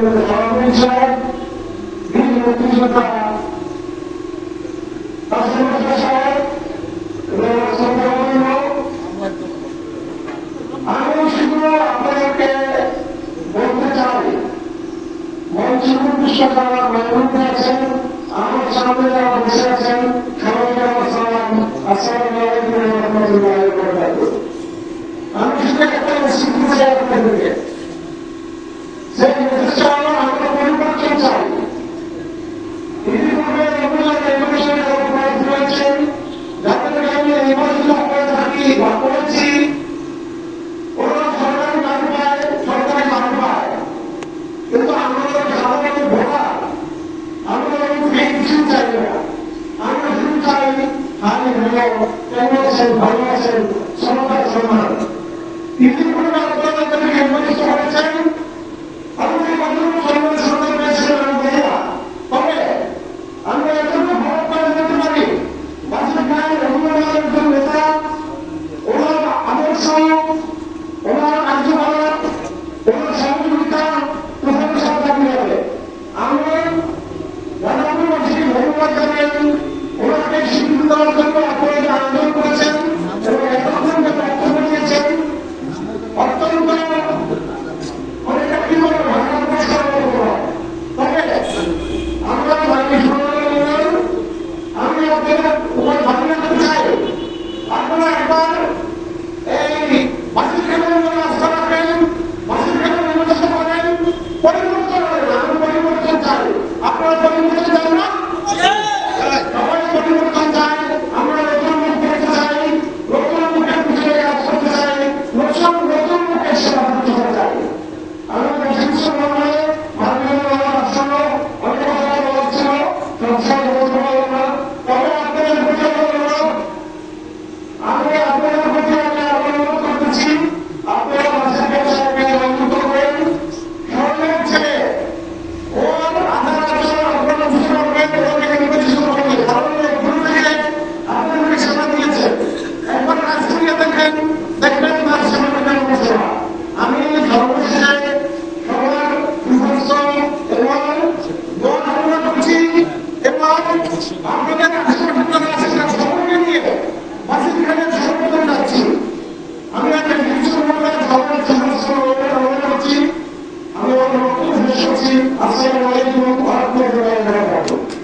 the following chart, these are the things that are customers are shy, there are some problem আমি শুধু আপনাদেরকে বলতে একটা শিখতে চাই আপনাদেরকে অহংকারের আমরা অহংকারের আমি ভালো কেমন আছেন? ভালো আছেন সবার আপনারা একবার আমরা যারা আশরাফুল দ্বারা আছি তারা সবাইকে নিয়ে মাসিদ খানের সমর্থন যাচ্ছি। আমি আজকে বিশ্ববিদ্যালয়ে ধর্মের সমস্যা অবদান করছি। আমি আমার বক্তব্য শেষ করছি। আসসালামু আলাইকুম রহমতুল্লাহ